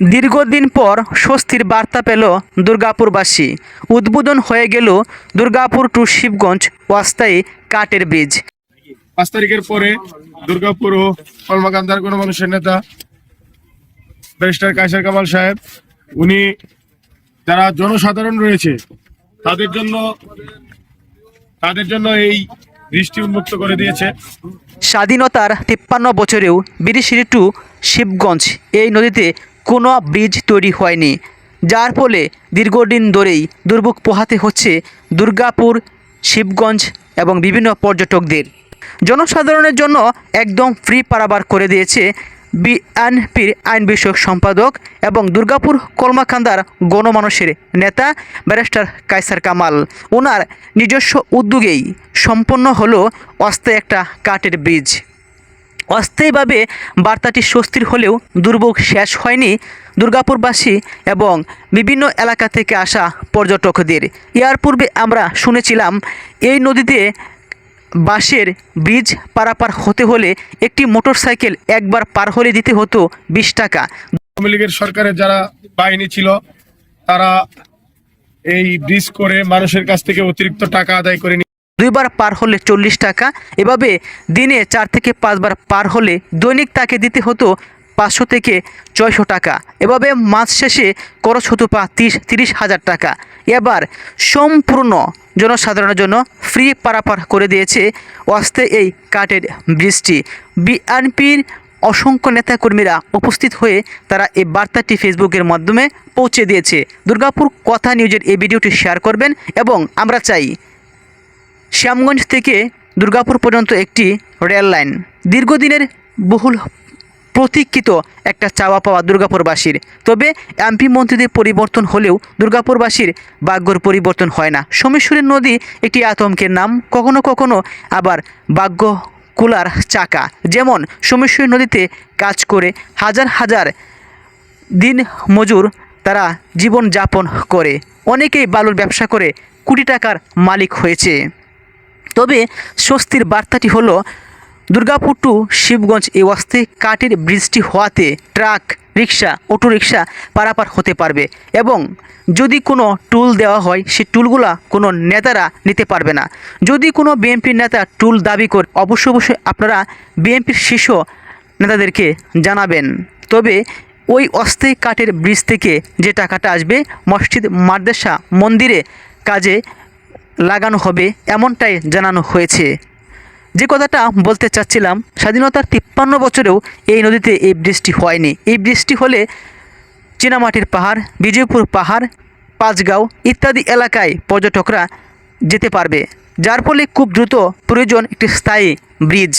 দীর্ঘদিন পর স্বস্তির বার্তা পেল দুর্গাপুরবাসী। উদ্বোধন হয়ে গেল দুর্গাপুর টু শিবগঞ্জ অস্থায়ী কাঠের ব্রিজ। পাঁচ তারিখের পরে দুর্গাপুর ও কলমাকান্দার কোনো মানুষের নেতা ব্যারিস্টার কায়সার কামাল সাহেব উনি যারা জনসাধারণ রয়েছে তাদের জন্য তাদের জন্য এই দৃষ্টি উন্মুক্ত করে দিয়েছে। স্বাধীনতার তিপ্পান্ন বছরেও বিরিশিরি টু শিবগঞ্জ এই নদীতে কোনো ব্রিজ তৈরি হয়নি, যার ফলে দীর্ঘদিন ধরেই দুর্ভোগ পোহাতে হচ্ছে দুর্গাপুর, শিবগঞ্জ এবং বিভিন্ন পর্যটকদের। জনসাধারণের জন্য একদম ফ্রি পারাবার করে দিয়েছে বিএনপির আইন বিষয়ক সম্পাদক এবং দুর্গাপুর কলমাকান্দার গণমানুষের নেতা ব্যারিস্টার কায়সার কামাল। ওনার নিজস্ব উদ্যোগেই সম্পন্ন হলো অস্থায়ী একটা কাঠের ব্রিজ। অস্থায়ীভাবে বার্তাটি স্বস্তির হলেও দুর্ভোগ শেষ হয়নি দুর্গাপুরবাসী এবং বিভিন্ন এলাকা থেকে আসা পর্যটকদের। ইয়ার পূর্বে আমরা শুনেছিলাম, এই নদীতে বাঁশের ব্রিজ পারাপার হতে হলে একটি মোটরসাইকেল একবার পার হলে দিতে হতো বিশ টাকা। আওয়ামী লীগের সরকারের যারা বাহিনী ছিল, তারা এই ব্রিজ করে মানুষের কাছ থেকে অতিরিক্ত টাকা আদায় করে দুইবার পার হলে চল্লিশ টাকা। এভাবে দিনে চার থেকে পাঁচবার পার হলে দৈনিক তাকে দিতে হতো পাঁচশো থেকে ছয়শো টাকা। এভাবে মাস শেষে খরচ হতো পা তিরিশ তিরিশ হাজার টাকা। এবার সম্পূর্ণ জনসাধারণের জন্য ফ্রি পারাপার করে দিয়েছে অস্তে এই কাঠের ব্রিজটি। বিএনপির অসংখ্য নেতাকর্মীরা উপস্থিত হয়ে তারা এই বার্তাটি ফেসবুকের মাধ্যমে পৌঁছে দিয়েছে। দুর্গাপুর কথা নিউজের এই ভিডিওটি শেয়ার করবেন এবং আমরা চাই শ্যামগঞ্জ থেকে দুর্গাপুর পর্যন্ত একটি রেল লাইন। দীর্ঘদিনের বহুল প্রতীক্ষিত একটা চাওয়া পাওয়া দুর্গাপুরবাসীর। তবে এমপি মন্ত্রীদের পরিবর্তন হলেও দুর্গাপুরবাসীর ভাগ্যর পরিবর্তন হয় না। সোমেশ্বরী নদী একটি আতঙ্কের নাম, কখনো কখনো আবার ভাগ্য কুলার চাকা। যেমন সোমেশ্বরী নদীতে কাজ করে হাজার হাজার দিন মজুর তারা জীবন যাপন করে। অনেকেই বালুর ব্যবসা করে, কোটি টাকার মালিক হয়েছে। তবে স্বস্তির বার্তাটি হলো, দুর্গাপুর টু শিবগঞ্জ এই অস্থায়ী কাঠের ব্রিজটি হওয়াতে ট্রাক, রিক্সা অটোরিকশা পারাপার হতে পারবে এবং যদি কোনো টুল দেওয়া হয় সেই টুলগুলা কোনো নেতারা নিতে পারবে না। যদি কোনো বিএনপির নেতা টুল দাবি করে অবশ্যই অবশ্যই আপনারা বিএনপির শীর্ষ নেতাদেরকে জানাবেন। তবে ওই অস্থায়ী কাঠের ব্রিজ থেকে যে টাকাটা আসবে, মসজিদ মাদ্রাসা মন্দিরে কাজে লাগানো হবে, এমনটাই জানানো হয়েছে। যে কথাটা বলতে চাচ্ছিলাম, স্বাধীনতার তিপ্পান্ন বছরেও এই নদীতে এই বৃষ্টি হয়নি। এই বৃষ্টি হলে চীনামাটির পাহাড়, বিজয়পুর পাহাড়, পাঁচগাঁও ইত্যাদি এলাকায় পর্যটকরা যেতে পারবে, যার ফলে খুব দ্রুত প্রয়োজন একটি স্থায়ী ব্রিজ।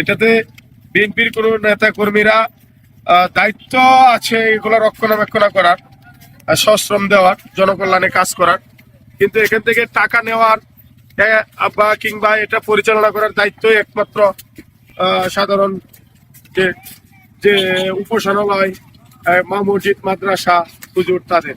এটাতে বিএনপির কোনো নেতা কর্মীরা দায়িত্ব আছে এগুলো রক্ষণাবেক্ষণ করার সশ্রম দেওয়ার, জনকল্যাণে কাজ করার। কিন্তু এখান থেকে টাকা নেওয়ার বা কিংবা এটা পরিচালনা করার দায়িত্ব একমাত্র সাধারণ যে যে উপাসনালয় মা মসজিদ, মাদ্রাসা, হুজুর তাদের।